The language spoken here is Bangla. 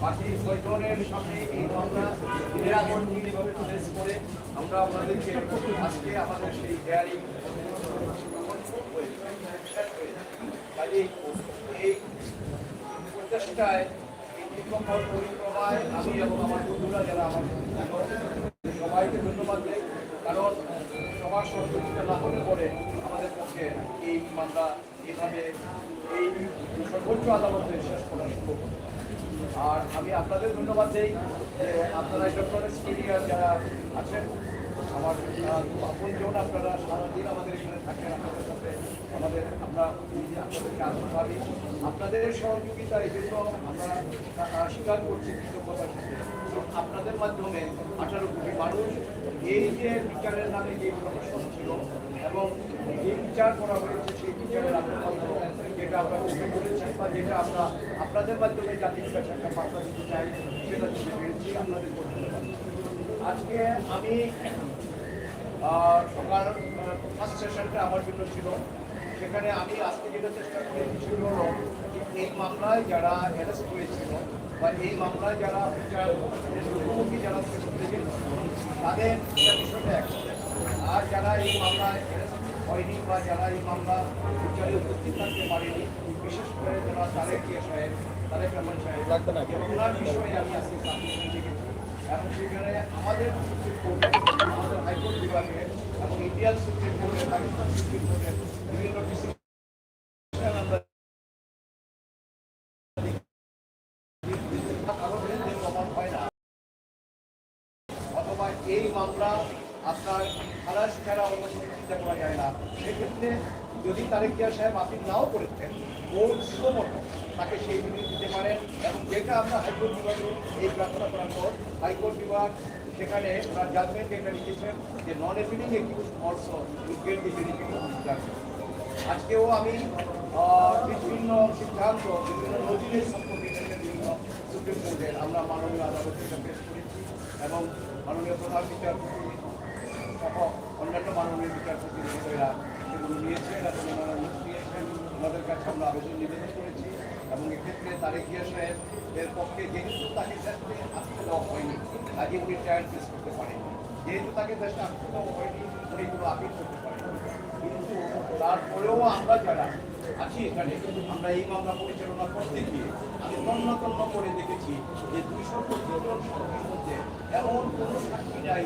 বাকি ছয়জনের সামনে এই মামলা নিরাপদ নিরীভাবে ফেস করে আমরা আপনাদেরকে আজকে আমাদের সেই হেয়ারিং এই প্রচেষ্টায় পরিক্রমায় আমি এবং আমার বন্ধুরা যারা আমার সবাইকে ধন্যবাদ দেয় কারণ সবার সহযোগিতা না হলে পরে আমাদের পক্ষে এই মামলা এভাবে এই সর্বোচ্চ আদালতে শেষ করা সম্ভব। আর আমি আপনাদের ধন্যবাদ দিই যে আপনারা ইলেকট্রনিক্স মিডিয়া যারা আছেন, আমার আপনজন আপনারা সারাদিন আমাদের এখানে থাকেন আপনাদের সাথে। আমাদের, আমরা আপনাদেরকে আনন্দ ভাবি আপনাদের সহযোগিতা এই জন্য আমরা স্বীকার করছি কৃতজ্ঞতার সাথে। আপনাদের মাধ্যমে আঠারো কোটি মানুষ এই যে বিচারের নামে যে প্রদর্শন ছিল এবং যে বিচার করা হয়েছে, সেই বিচারের আত্মকল্প যেটা আমরা উঠে করেছি বা যেটা আমরা আপনাদের মাধ্যমে জাতির কাছে একটা বার্তা দিতে চাই সেটা দিতে পেরেছি আপনাদের ধন্যবাদ আজকে আমি আহ, সকাল ফার্স্ট সেশনটা আমার জন্য ছিল সেখানে আমি আজকে যেটা চেষ্টা করেছি সেটা হলো যে এই মামলায় যারা অ্যারেস্ট হয়েছিল বা এই মামলায় যারা বিচার মুখোমুখি যারা ছিলেন তাদের একটা বিষয়টা এক আর যারা এই মামলায় অ্যারেস্ট হয়নি বা যারা এই মামলা বিচারে উপস্থিত থাকতে পারেনি বিশেষ করে যারা তারেক সাহেব তারেক রহমান সাহেব ওনার বিষয়ে আমি আজকে দেখেছি। এবং সেখানে আমাদের সুপ্রিম কোর্টে আমাদের হাইকোর্ট বিভাগে এবং ইন্ডিয়ান সুপ্রিম কোর্টে পাকিস্তান সুপ্রিম কোর্টের বিভিন্ন অথবা এই মামলা আপনার খালাস ছাড়া অন্য কোনো চিন্তা করা যায় না। সেক্ষেত্রে যদি তারেক জিয়া সাহেব আপিল নাও করেছেন কোর্ট সুমতো তাকে সেই বিধি দিতে পারেন এবং যেটা আমরা হাইকোর্ট বিভাগে এই প্রার্থনা করার পর হাইকোর্ট বিভাগ সেখানে তার জাজমেন্ট এটা লিখেছেন যে non appealing accused also get the benefit আজকেও আমি বিভিন্ন সিদ্ধান্ত, বিভিন্ন নজিরের সম্পর্কে বিভিন্ন সুপ্রিম কোর্টের আমরা মাননীয় আদালতে এটা পেশ করেছি এবং মাননীয় প্রধান বিচারপতি সহ অন্যান্য মাননীয় বিচারপতি মহোদয়রা সেগুলো নিয়েছেন এবং ওনারা নিয়েছেন ওনাদের কাছে আমরা আবেদন নিবেদন করেছি এবং এক্ষেত্রে তারেক জিয়া সাহেব এর পক্ষে যেহেতু তাকে দেশে আসতে দেওয়া হয়নি, আগে উনি ট্রায়াল ফেস করতে পারেন যেহেতু তাকে দেশে আসতে দেওয়া হয়নি, উনি এগুলো আপিল করতে পারেন কিন্তু তারপরেও আমরা যারা আছি এখানে, আমরা এই মামলা পরিচালনা করতে গিয়ে আমি তন্ন করে দেখেছি যে দুইশো পঁচিশ জন সাক্ষীর মধ্যে এমন কোনো সাক্ষী নাই